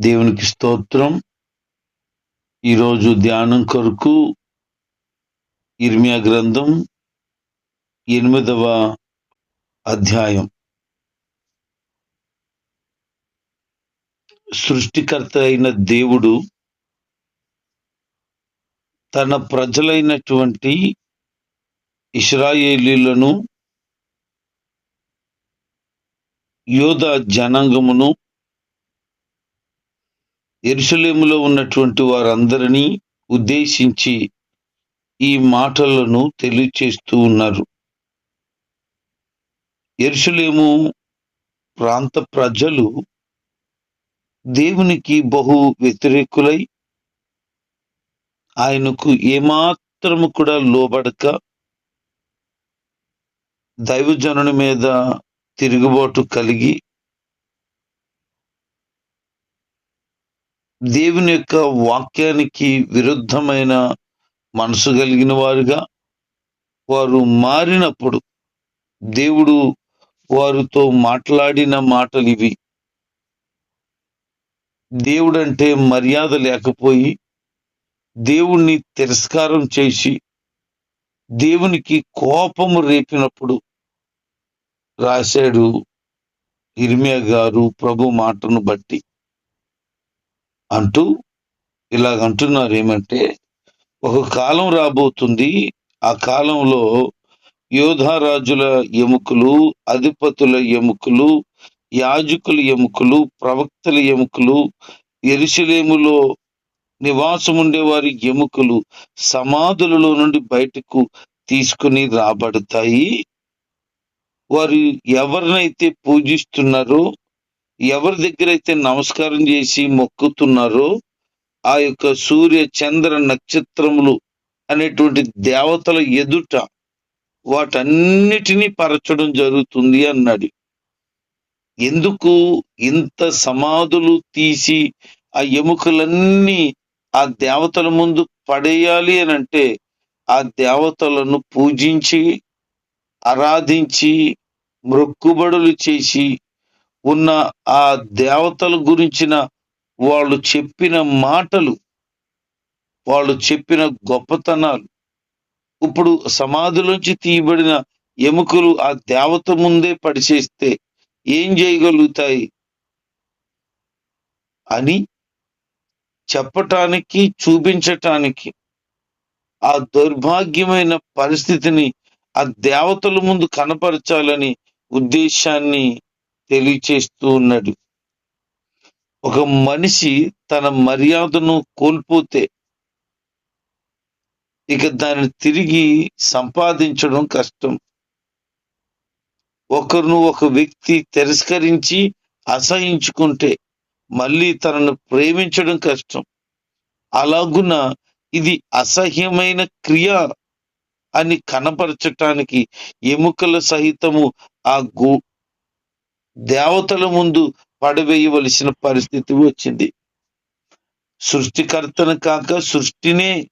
దేవునికి స్తోత్రం. ఈరోజు ధ్యానం కొరకు ఇర్మియా గ్రంథం ఎనిమిదవ అధ్యాయం. సృష్టికర్త అయిన దేవుడు తన ప్రజలైనటువంటి ఇస్రాయేలీలను యోధ జనాంగమును ఎరుసలేములో ఉన్నటువంటి వారందరినీ ఉద్దేశించి ఈ మాటలను తెలియచేస్తూ ఉన్నారు. ఎరుసలేము ప్రాంత ప్రజలు దేవునికి బహు వ్యతిరేకులై ఆయనకు ఏమాత్రము కూడా లోబడక దైవజనుని మీద తిరుగుబాటు కలిగి దేవుని యొక్క వాక్యానికి విరుద్ధమైన మనసు కలిగిన వారుగా వారు మారినప్పుడు దేవుడు వారితో మాట్లాడిన మాటలు ఇవి. దేవుడంటే మర్యాద లేకపోయి దేవుణ్ణి తిరస్కారం చేసి దేవునికి కోపము రేపినప్పుడు రాశాడు ఇర్మియా గారు ప్రభు మాటను బట్టి. అంటూ ఇలాగ అంటున్నారు ఏమంటే ఒక కాలం రాబోతుంది. ఆ కాలంలో యోధారాజుల ఎముకలు అధిపతుల ఎముకలు యాజకుల ఎముకలు ప్రవక్తల ఎముకలు ఎరుసలేములో నివాసం ఉండేవారి ఎముకలు సమాధులలో నుండి బయటకు తీసుకుని రాబడతాయి. వారు ఎవరినైతే పూజిస్తున్నారో ఎవరి దగ్గర అయితే నమస్కారం చేసి మొక్కుతున్నారో ఆ యొక్క సూర్య చంద్ర నక్షత్రములు అనేటువంటి దేవతల ఎదుట వాటన్నిటినీ పరచడం జరుగుతుంది అన్నాడు. ఎందుకు? ఇంత సమాధులు తీసి ఆ ఎముకలన్నీ ఆ దేవతల ముందు పడేయాలి అని అంటే ఆ దేవతలను పూజించి ఆరాధించి మొక్కుబడులు చేసి ఉన్న ఆ దేవతల గురించిన వాళ్ళు చెప్పిన మాటలు వాళ్ళు చెప్పిన గొప్పతనాలు. ఇప్పుడు సమాధిలోంచి తీయబడిన ఎముకలు ఆ దేవత ముందే పడిచేస్తే ఏం చేయగలుగుతాయి? అని చెప్పటానికి చూపించటానికి ఆ దౌర్భాగ్యమైన పరిస్థితిని ఆ దేవతల ముందు కనపరచాలని ఉద్దేశాన్ని తెలియచేస్తూ ఉన్నాడు. ఒక మనిషి తన మర్యాదను కోల్పోతే ఇక దాన్ని తిరిగి సంపాదించడం కష్టం. ఒకరును ఒక వ్యక్తి తిరస్కరించి అసహించుకుంటే మళ్ళీ తనను ప్రేమించడం కష్టం. అలాగున ఇది అసహ్యమైన క్రియ అని కనపరచటానికి ఎముకల సహితము ఆ గు దేవతల ముందు పడవేయవలసిన పరిస్థితి వచ్చింది. సృష్టికర్తను కాక సృష్టినే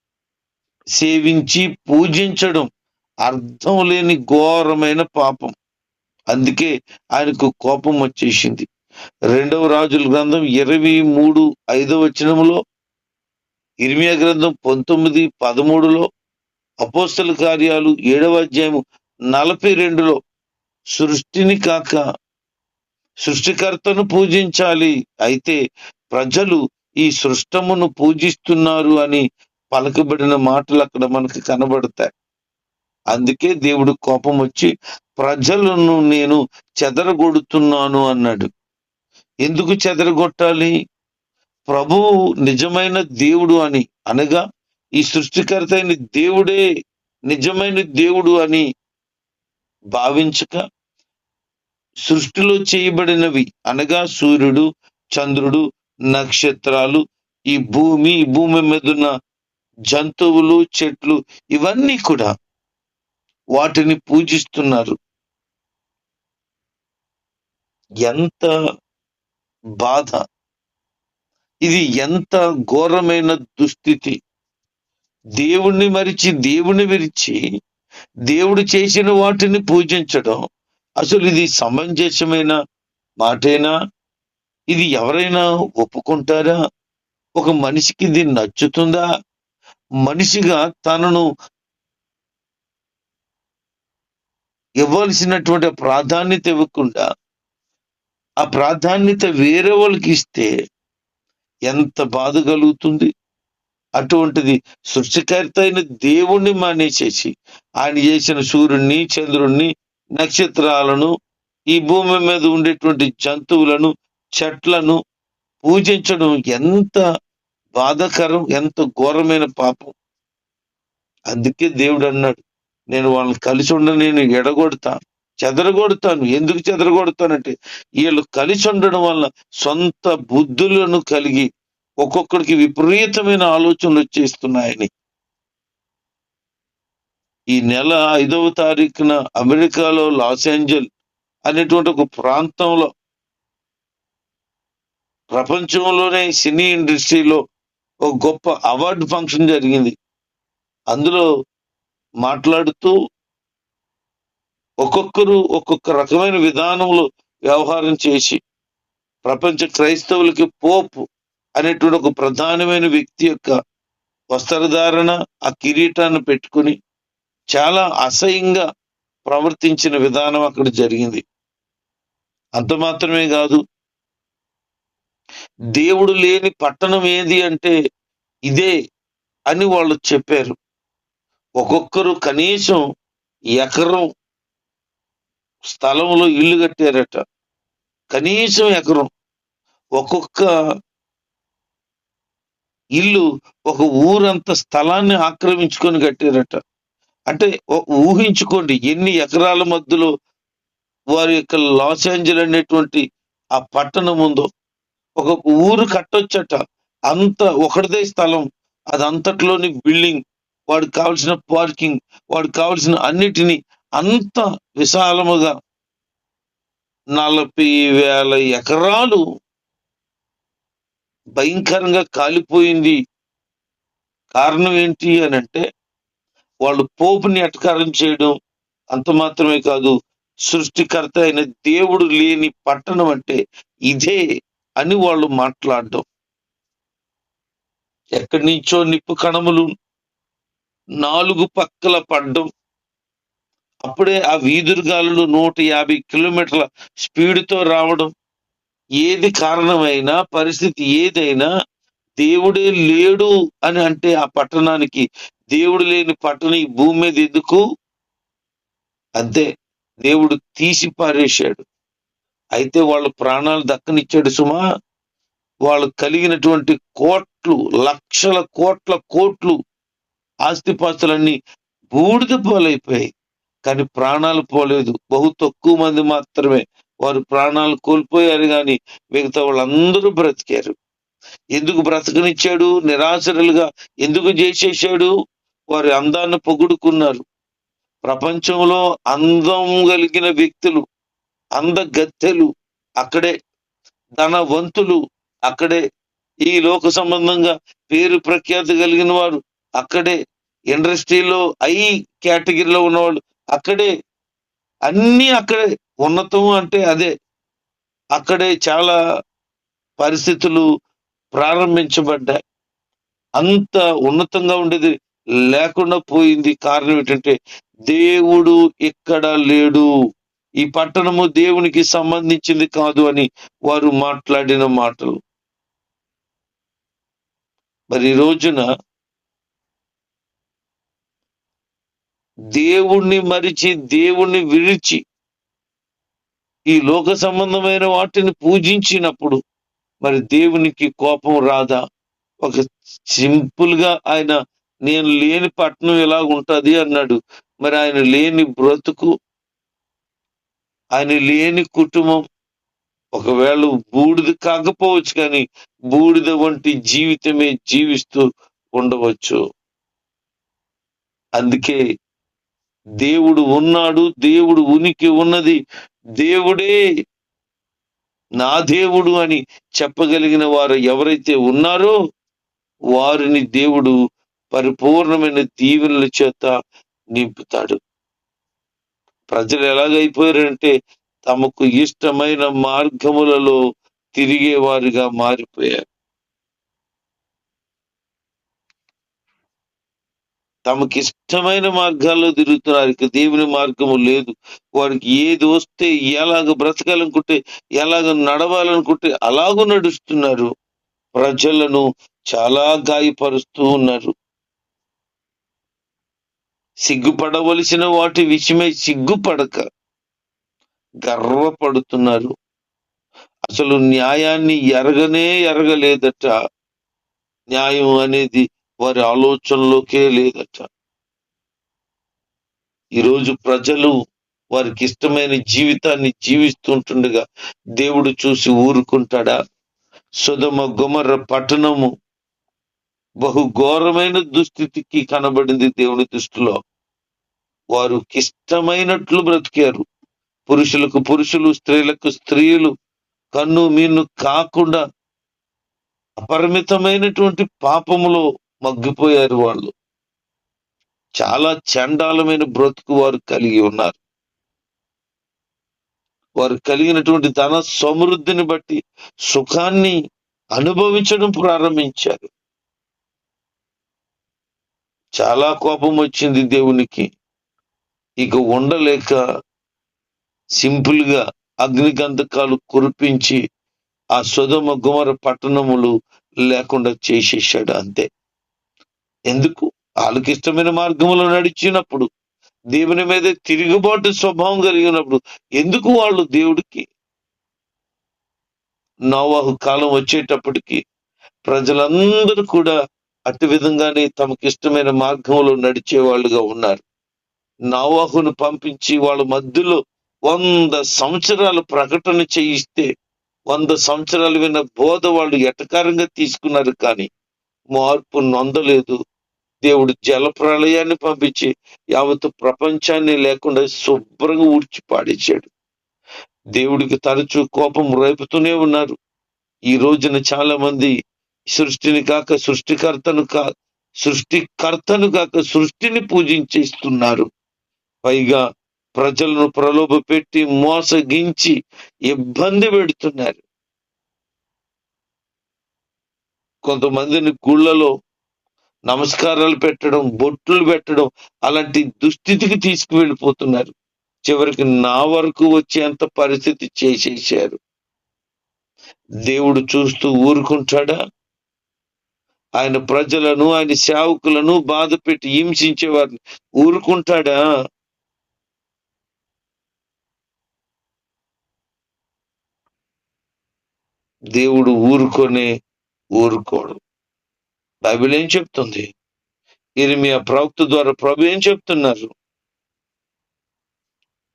సేవించి పూజించడం అర్థం లేని ఘోరమైన పాపం. అందుకే ఆయనకు కోపం వచ్చేసింది. రెండవ రాజుల గ్రంథం ఇరవై మూడు ఐదవ వచనములో ఇర్మియా గ్రంథం పంతొమ్మిది పదమూడులో అపోస్తల కార్యాలు ఏడవ అధ్యాయము నలభై రెండులో సృష్టిని కాక సృష్టికర్తను పూజించాలి. అయితే ప్రజలు ఈ సృష్టమును పూజిస్తున్నారు అని పలకబడిన మాటలు అక్కడ మనకు కనబడతాయి. అందుకే దేవుడు కోపం వచ్చి ప్రజలను నేను చెదరగొడుతున్నాను అన్నాడు. ఎందుకు చెదరగొట్టాలి? ప్రభువు నిజమైన దేవుడు అని అనగా ఈ సృష్టికర్త అయిన దేవుడే నిజమైన దేవుడు అని భావించక సృష్టిలో చేయబడినవి అనగా సూర్యుడు చంద్రుడు నక్షత్రాలు ఈ భూమి ఈ భూమి మీద ఉన్న జంతువులు చెట్లు ఇవన్నీ కూడా వాటిని పూజిస్తున్నారు. ఎంత బాధ! ఇది ఎంత ఘోరమైన దుస్థితి! దేవుణ్ణి మరిచి దేవుని విరిచి దేవుడు చేసిన వాటిని పూజించడం అసలు ఇది సమంజసమైన మాటేనా? ఇది ఎవరైనా ఒప్పుకుంటారా? ఒక మనిషికి ఇది నచ్చుతుందా? మనిషిగా తనను ఇవ్వాల్సినటువంటి ప్రాధాన్యత ఇవ్వకుండా ఆ ప్రాధాన్యత వేరే వాళ్ళకి ఇస్తే ఎంత బాధ కలుగుతుంది? అటువంటిది సృష్టికర్త అయిన దేవుణ్ణి మానేసేసి ఆయన చేసిన సూర్యుడిని చంద్రుణ్ణి నక్షత్రాలను ఈ భూమి మీద ఉండేటువంటి జంతువులను చెట్లను పూజించడం ఎంత బాధాకరం ఎంత ఘోరమైన పాపం. అందుకే దేవుడు అన్నాడు నేను వాళ్ళని కలిసి ఉండ నేను ఎడగొడతాను చెదరగొడతాను. ఎందుకు చెదరగొడతానంటే వీళ్ళు కలిసి ఉండడం వల్ల సొంత బుద్ధులను కలిగి ఒక్కొక్కడికి విపరీతమైన ఆలోచనలు వచ్చేస్తున్నాయని. ఈ నెల ఐదవ తారీఖున అమెరికాలో లాస్ ఏంజల్ అనేటువంటి ఒక ప్రాంతంలో ప్రపంచంలోనే సినీ ఇండస్ట్రీలో ఒక గొప్ప అవార్డు ఫంక్షన్ జరిగింది. అందులో మాట్లాడుతూ ఒక్కొక్కరు ఒక్కొక్క రకమైన విధానంలో వ్యవహారం చేసి ప్రపంచ క్రైస్తవులకి పోప్ అనేటువంటి ఒక ప్రధానమైన వ్యక్తి యొక్క వస్త్రధారణ ఆ కిరీటాన్ని పెట్టుకుని చాలా అసహ్యంగా ప్రవర్తించిన విధానం అక్కడ జరిగింది. అంత మాత్రమే కాదు దేవుడు లేని పట్టణం ఏది అంటే ఇదే అని వాళ్ళు చెప్పారు. ఒక్కొక్కరు కనీసం ఎకరం స్థలంలో ఇల్లు కట్టారట. కనీసం ఎకరం. ఒక్కొక్క ఇల్లు ఒక ఊరంత స్థలాన్ని ఆక్రమించుకొని కట్టారట. అంటే ఊహించుకోండి ఎన్ని ఎకరాల మధ్యలో వారి యొక్క లాస్ ఏంజల్ అనేటువంటి ఆ పట్టణం ఉందో. ఒక ఊరు కట్టొచ్చట అంత ఒకటిదే స్థలం అది బిల్డింగ్ వాడికి కావాల్సిన పార్కింగ్ వాడికి కావాల్సిన అన్నిటినీ అంత విశాలముగా నలభై వేల ఎకరాలు భయంకరంగా కాలిపోయింది. కారణం ఏంటి అని అంటే వాళ్ళు పోపుని అటకారం చేయడం అంత మాత్రమే కాదు. సృష్టికర్త అయిన దేవుడు లేని పట్టణం అంటే ఇదే అని వాళ్ళు మాట్లాడడం. ఎక్కడి నుంచో నిప్పు కణములు నాలుగు పక్కల పడ్డం. అప్పుడే ఆ వీధురుగాలు నూట యాభై కిలోమీటర్ల స్పీడ్తో రావడం. ఏది కారణమైనా పరిస్థితి ఏదైనా దేవుడే లేడు అని అంటే ఆ పట్టణానికి దేవుడు లేని పట్టణం ఈ భూమి మీద ఎందుకు? అంతే దేవుడు తీసి పారేశాడు. అయితే వాళ్ళ ప్రాణాలు దక్కనిచ్చాడు సుమా. వాళ్ళు కలిగినటువంటి కోట్లు లక్షల కోట్ల కోట్లు ఆస్తిపాస్తులన్నీ బూడిద పోలైపోయాయి. కానీ ప్రాణాలు పోలేదు. బహు తక్కువ మంది మాత్రమే వారు ప్రాణాలు కోల్పోయారు కానీ మిగతా వాళ్ళందరూ బ్రతికారు. ఎందుకు బ్రతకనిచ్చాడు? నిరాశరులుగా ఎందుకు చేసేసాడు వారి అందాన్ని పొగుడుకున్నారు. ప్రపంచంలో అందం కలిగిన వ్యక్తులు అందగత్తెలు అక్కడే ధనవంతులు అక్కడే ఈ లోక సంబంధంగా పేరు ప్రఖ్యాతి కలిగిన వారు అక్కడే ఇండస్ట్రీలో ఐ కేటగిరీలో ఉన్నవాళ్ళు అక్కడే అన్నీ అక్కడే ఉన్నతం అంటే అదే. అక్కడే చాలా పరిస్థితులు ప్రారంభించబడ్డాయి. అంత ఉన్నతంగా ఉండేది లేకుండా పోయింది కారణం ఏంటంటే దేవుడు ఇక్కడ లేడు. ఈ పట్టణము దేవునికి సంబంధించింది కాదు అని వారు మాట్లాడిన మాటలు. మరి రోజున దేవుణ్ణి మరిచి దేవుణ్ణి విడిచి ఈ లోక సంబంధమైన వాటిని పూజించినప్పుడు మరి దేవునికి కోపం రాదా? ఒక సింపుల్గా ఆయన నేను లేని పట్టణం ఎలా ఉంటది అన్నాడు. మరి ఆయన లేని బ్రతుకు ఆయన లేని కుటుంబం ఒకవేళ బూడిద కాకపోవచ్చు కానీ బూడిద వంటి జీవితమే జీవిస్తూ ఉండవచ్చు. అందుకే దేవుడు ఉన్నాడు దేవుడు ఉనికి ఉన్నది. దేవుడే నా దేవుడు అని చెప్పగలిగిన వారు ఎవరైతే ఉన్నారో వారిని దేవుడు పరిపూర్ణమైన దీవెనల చేత నింపుతాడు. ప్రజలు ఎలాగైపోయారంటే తమకు ఇష్టమైన మార్గములలో తిరిగేవారుగా మారిపోయారు. తమకి ఇష్టమైన మార్గాల్లో తిరుగుతున్నారు ఇక దేవుని మార్గము లేదు. వారికి ఏది వస్తే ఎలాగ బ్రతకాలనుకుంటే ఎలాగ నడవాలనుకుంటే అలాగూ నడుస్తున్నారు. ప్రజలను చాలా గాయపరుస్తూ ఉన్నారు. సిగ్గుపడవలసిన వాటి విషయమై సిగ్గుపడక గర్వపడుతున్నారు. అసలు న్యాయాన్ని ఎరగనే ఎరగలేదట. న్యాయం అనేది వారి ఆలోచనలోకే లేదట. ఈరోజు ప్రజలు వారికి ఇష్టమైన జీవితాన్ని జీవిస్తుంటుండగా దేవుడు చూసి ఊరుకుంటాడా? సుధమ గుమర్ర పట్టణము బహు ఘోరమైన దుస్థితికి కనబడింది దేవుని దృష్టిలో. వారు ఇష్టమైనట్లు బ్రతికారు. పురుషులకు పురుషులు స్త్రీలకు స్త్రీలు కన్ను మీను కాకుండా అపరిమితమైనటువంటి పాపములో మగ్గిపోయారు వాళ్ళు. చాలా చండాలమైన బ్రతుకు వారు కలిగి ఉన్నారు. వారు కలిగినటువంటి ధన సమృద్ధిని బట్టి సుఖాన్ని అనుభవించడం ప్రారంభించారు. చాలా కోపం వచ్చింది దేవునికి. ఇక ఉండలేక సింపుల్గా అగ్నిగంధకాలు కురిపించి ఆ సుధమ గుమర పట్టణములు లేకుండా చేసేసాడు అంతే. ఎందుకు? వాళ్ళకి ఇష్టమైన మార్గంలో నడిచినప్పుడు దేవుని మీద తిరుగుబాటు స్వభావం కలిగినప్పుడు ఎందుకు వాళ్ళు దేవుడికి? నోవాహు కాలం వచ్చేటప్పటికి ప్రజలందరూ కూడా అటు విధంగానే తమకిష్టమైన మార్గంలో నడిచే వాళ్ళుగా ఉన్నారు. నావాహును పంపించి వాళ్ళ మధ్యలో వంద సంవత్సరాలు ప్రకటన చేయిస్తే వంద సంవత్సరాలు విన్న బోధ వాళ్ళు ఎటకారంగా తీసుకున్నారు కానీ మార్పు నొందలేదు. దేవుడు జల ప్రళయాన్ని పంపించి యావత్ ప్రపంచాన్ని లేకుండా శుభ్రంగా ఊడ్చి పాడేశాడు. దేవుడికి తరచూ కోపం రేపుతూనే ఉన్నారు. ఈ రోజున చాలా మంది సృష్టిని కాక సృష్టికర్తను కా సృష్టికర్తను కాక సృష్టిని పూజించేస్తున్నారు. పైగా ప్రజలను ప్రలోభ పెట్టి మోసగించి ఇబ్బంది పెడుతున్నారు. కొంతమందిని గుళ్ళలో నమస్కారాలు పెట్టడం బొట్లు పెట్టడం అలాంటి దుస్థితికి తీసుకువెళ్ళిపోతున్నారు. చివరికి నా వరకు వచ్చేంత పరిస్థితి చేసేసారు. దేవుడు చూస్తూ ఊరుకుంటాడా? ఆయన ప్రజలను ఆయన సేవకులను బాధ పెట్టి హింసించే వారిని ఊరుకుంటాడా? దేవుడు ఊరుకొనే ఊరుకోడు. బైబిల్ ఏం చెప్తుంది? ఇరిమియా ప్రవక్త ద్వారా ప్రభు ఏం చెప్తున్నారు?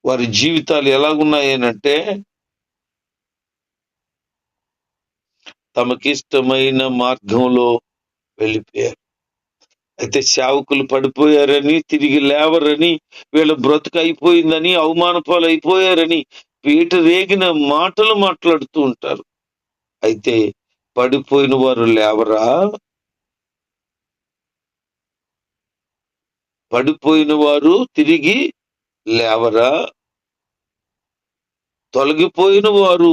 వారి జీవితాలు ఎలాగున్నాయనంటే తమకిష్టమైన మార్గంలో వెళ్ళిపోయారు. అయితే సేవకులు పడిపోయారని తిరిగి లేవరని వీళ్ళ బ్రతుకు అయిపోయిందని అవమాన పాలు అయిపోయారని పీట రేగిన మాటలు మాట్లాడుతూ ఉంటారు. అయితే పడిపోయిన వారు లేవరా? పడిపోయిన వారు తిరిగి లేవరా? తొలగిపోయిన వారు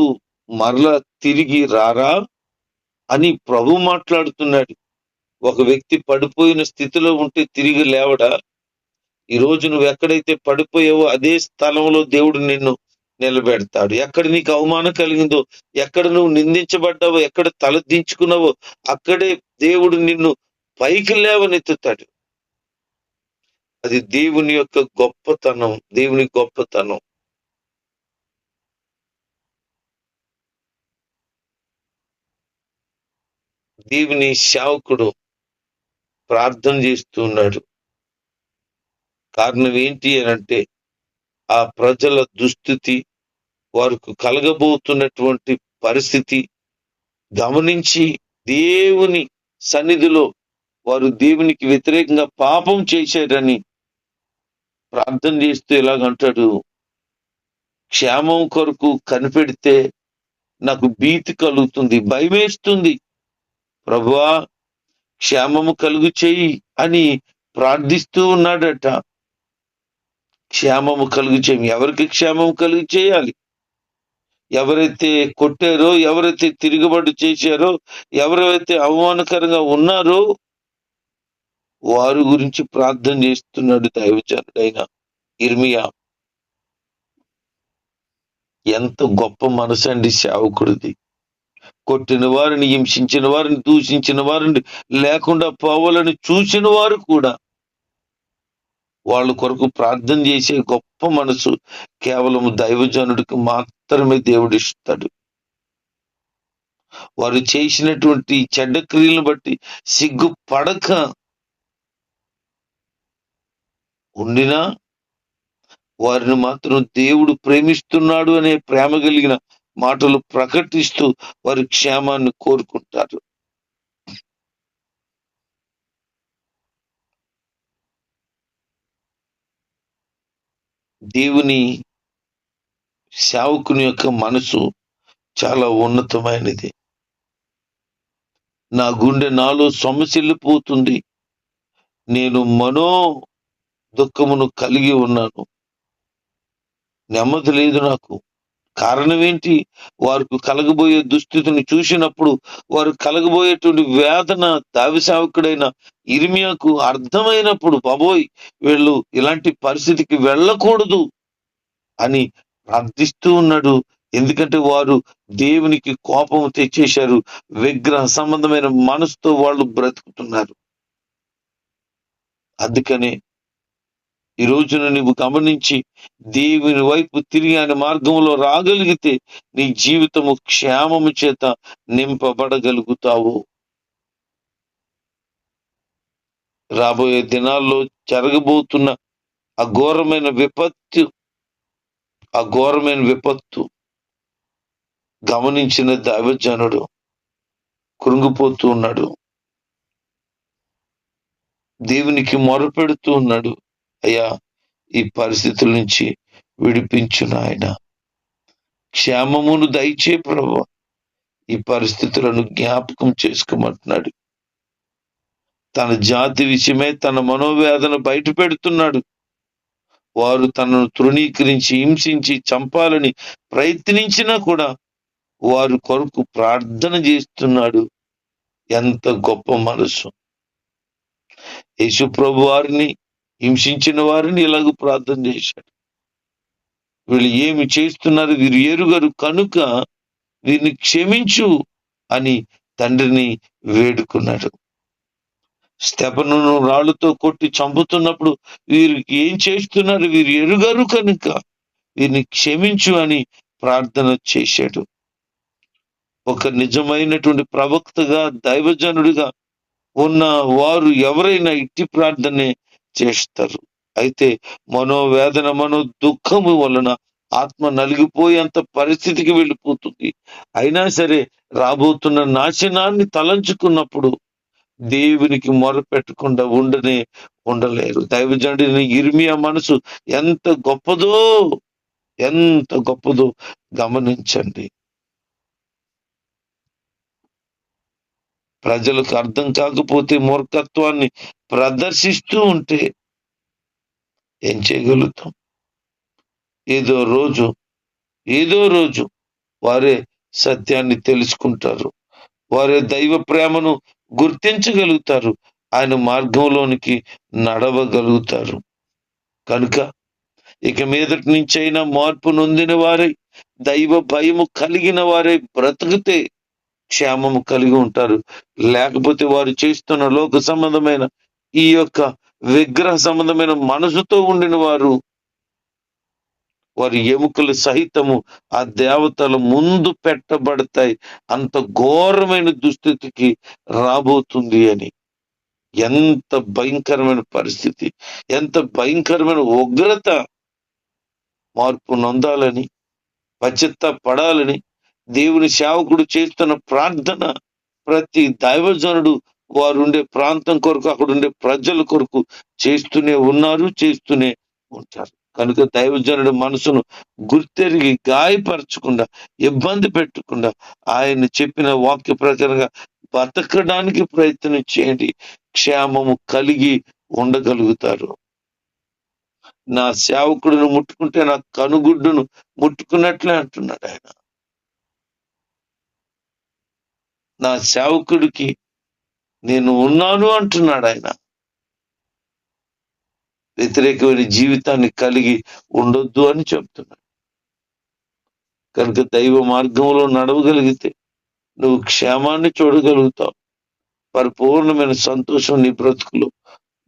మరలా తిరిగి రారా? అని ప్రభు మాట్లాడుతున్నాడు. ఒక వ్యక్తి పడిపోయిన స్థితిలో ఉంటే తిరిగి లేవడా? ఈ రోజు నువ్వు ఎక్కడైతే పడిపోయావో అదే స్థలంలో దేవుడు నిన్ను నిలబెడతాడు. ఎక్కడ నీకు అవమానం కలిగిందో ఎక్కడ నువ్వు నిందించబడ్డావో ఎక్కడ తలదించుకున్నావో అక్కడే దేవుడు నిన్ను పైకి లేవనెత్తుతాడు. అది దేవుని యొక్క గొప్పతనం దేవుని గొప్పతనం. దేవుని సేవకుడు ప్రార్థన చేస్తున్నాడు కారణం ఏంటి అని అంటే ఆ ప్రజల దుస్థితి వారికి కలగబోతున్నటువంటి పరిస్థితి గమనించి దేవుని సన్నిధిలో వారు దేవునికి వ్యతిరేకంగా పాపం చేశారని ప్రార్థన చేస్తూ ఇలాగంటాడు క్షేమం కొరకు కనిపెడితే నాకు భీతి కలుగుతుంది భయమేస్తుంది. ప్రభువా క్షేమము కలుగు చేయి అని ప్రార్థిస్తూ ఉన్నాడట. క్షేమము కలుగు చేయి. ఎవరికి క్షేమము కలుగు చేయాలి? ఎవరైతే కొట్టారో ఎవరైతే తిరుగుబాటు చేశారో ఎవరైతే అవమానకరంగా ఉన్నారో వారి గురించి ప్రార్థన చేస్తున్నాడు దైవజనుడైన ఇర్మియా ఎంత గొప్ప మనసు అండి సేవకుడిది. కొట్టిన వారిని హింసించిన వారిని దూషించిన వారిని లేకుండా పోవాలని చూసిన వారు కూడా వాళ్ళ కొరకు ప్రార్థన చేసే గొప్ప మనసు కేవలం దైవజనుడికి మాత్రమే దేవుడు ఇస్తాడు వారు చేసినటువంటి చెడ్డ క్రియలను బట్టి సిగ్గు పడక ఉండినా వారిని మాత్రం దేవుడు ప్రేమిస్తున్నాడు అనే ప్రేమ కలిగిన మాటలు ప్రకటిస్తూ వారి క్షేమాన్ని కోరుకుంటారు. దేవుని సేవకుని యొక్క మనసు చాలా ఉన్నతమైనది. నా గుండె నాలో సొమ్మసిల్లిపోతుంది. నేను మనో దుఃఖమును కలిగి ఉన్నాను. నెమ్మది లేదు నాకు. కారణం ఏంటి వారికి కలగబోయే దుస్థితిని చూసినప్పుడు వారు కలగబోయేటువంటి వేదన దావి ఇరిమియాకు ఇర్మియాకు అర్థమైనప్పుడు బాబోయ్ వీళ్ళు ఇలాంటి పరిస్థితికి వెళ్ళకూడదు అని ప్రార్థిస్తూ ఉన్నాడు. ఎందుకంటే వారు దేవునికి కోపం తెచ్చేశారు. విగ్రహ సంబంధమైన మనసుతో వాళ్ళు బ్రతుకుతున్నారు. అందుకనే ఈ రోజున నువ్వు గమనించి దేవుని వైపు తిరిగి ఆయన మార్గంలో రాగలిగితే నీ జీవితము క్షేమము చేత నింపబడగలుగుతావు. రాబోయే దినాల్లో జరగబోతున్న అఘోరమైన విపత్తు అఘోరమైన విపత్తు గమనించిన దైవజనుడు కృంగిపోతూ ఉన్నాడు. దేవునికి మొరపెడుతూ ఉన్నాడు. అయ్యా ఈ పరిస్థితుల నుంచి విడిపించు నాయన క్షేమమును దయచే ప్రభు ఈ పరిస్థితులను జ్ఞాపకం చేసుకోమంటున్నాడు. తన జాతి విషయమే తన మనోవేదన బయట పెడుతున్నాడు. వారు తనను తృణీకరించి హింసించి చంపాలని ప్రయత్నించినా కూడా వారు కొరకు ప్రార్థన చేస్తున్నాడు. ఎంత గొప్ప మనసు. యేసు ప్రభు వారిని హింసించిన వారిని ఇలాగ ప్రార్థన చేశాడు. వీళ్ళు ఏమి చేస్తున్నారు? వీరు ఎరుగరు కనుక వీరిని క్షమించు అని తండ్రిని వేడుకున్నాడు. స్తెపను రాళ్ళతో కొట్టి చంపుతున్నప్పుడు వీరికి ఏం చేస్తున్నారు? వీరు ఎరుగరు కనుక వీరిని క్షమించు అని ప్రార్థన చేశాడు. ఒక నిజమైనటువంటి ప్రవక్తగా దైవజనుడిగా ఉన్న వారు ఎవరైనా ఇట్టి ప్రార్థనే చేస్తారు. అయితే మనోవేదన మనో దుఃఖము వలన ఆత్మ నలిగిపోయేంత పరిస్థితికి వెళ్ళిపోతుంది. అయినా సరే రాబోతున్న నాశనాన్ని తలంచుకున్నప్పుడు దేవునికి మొరపెట్టకుండా ఉండనే ఉండలేరు. దైవజనుడిని ఇర్మియా మనసు ఎంత గొప్పదో ఎంత గొప్పదో గమనించండి. ప్రజలకు అర్థం కాకపోతే మూర్ఖత్వాన్ని ప్రదర్శిస్తూ ఉంటే ఏం చేయగలుగుతాం? ఏదో రోజు ఏదో రోజు వారే సత్యాన్ని తెలుసుకుంటారు. వారే దైవ ప్రేమను గుర్తించగలుగుతారు. ఆయన మార్గంలోనికి నడవగలుగుతారు. కనుక ఇక మీదటి నుంచైనా మార్పు నొందిన వారై దైవ భయము కలిగిన వారై బ్రతికితే క్షేమము కలిగి ఉంటారు. లేకపోతే వారు చేస్తున్న లోక సంబంధమైన ఈ యొక్క విగ్రహ సంబంధమైన మనసుతో ఉండిన వారు వారి ఎముకలు సహితము ఆ దేవతల ముందు పెట్టబడతాయి. అంత ఘోరమైన దుస్థితికి రాబోతుంది అని. ఎంత భయంకరమైన పరిస్థితి ఎంత భయంకరమైన ఉగ్రత మార్పు నొందాలని పశ్చిత్త పడాలని దేవుని సేవకుడు చేస్తున్న ప్రార్థన ప్రతి దైవజనుడు వారు ఉండే ప్రాంతం కొరకు అక్కడ ఉండే ప్రజల కొరకు చేస్తూనే ఉన్నారు చేస్తూనే ఉంటారు. కనుక దైవజనుడు మనసును గుర్తెరిగి గాయపరచకుండా ఇబ్బంది పెట్టకుండా ఆయన చెప్పిన వాక్య ప్రకారంగా బతకడానికి ప్రయత్నం చేయండి. క్షేమము కలిగి ఉండగలుగుతారు. నా సేవకుడిని ముట్టుకుంటే నా కనుగుడ్డును ముట్టుకున్నట్లే అంటున్నాడు ఆయన. నా సేవకుడికి నేను ఉన్నాను అంటున్నాడు ఆయన. వ్యతిరేకమైన జీవితాన్ని కలిగి ఉండొద్దు అని చెప్తున్నాడు. కనుక దైవ మార్గంలో నడవగలిగితే నువ్వు క్షేమాన్ని చూడగలుగుతావు. పరిపూర్ణమైన సంతోషం నీ బ్రతుకులో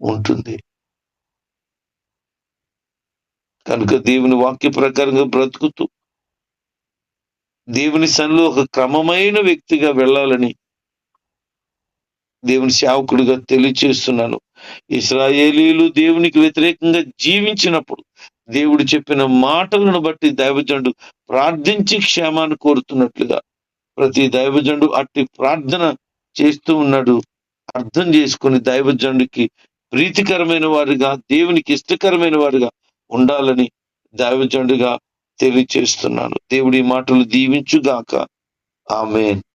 ఉంటుంది. కనుక దేవుని వాక్య ప్రకారంగా బ్రతుకుతూ దేవుని సన్నిలో ఒక క్రమమైన వ్యక్తిగా వెళ్ళాలని దేవుని సేవకుడిగా తెలియచేస్తున్నాను. ఇస్రాయేలీలు దేవునికి వ్యతిరేకంగా జీవించినప్పుడు దేవుడు చెప్పిన మాటలను బట్టి దైవజనుడు ప్రార్థించి క్షేమాన్ని కోరుతున్నట్లుగా ప్రతి దైవజనుడు అట్టి ప్రార్థన చేస్తూ ఉన్నాడు. అర్థం చేసుకుని దైవజనుడికి ప్రీతికరమైన వారిగా దేవునికి ఇష్టకరమైన వారిగా ఉండాలని దైవజనుడిగా తెలియచేస్తున్నాను. దేవుడి మాటలు దీవించుగాక. ఆమెన్.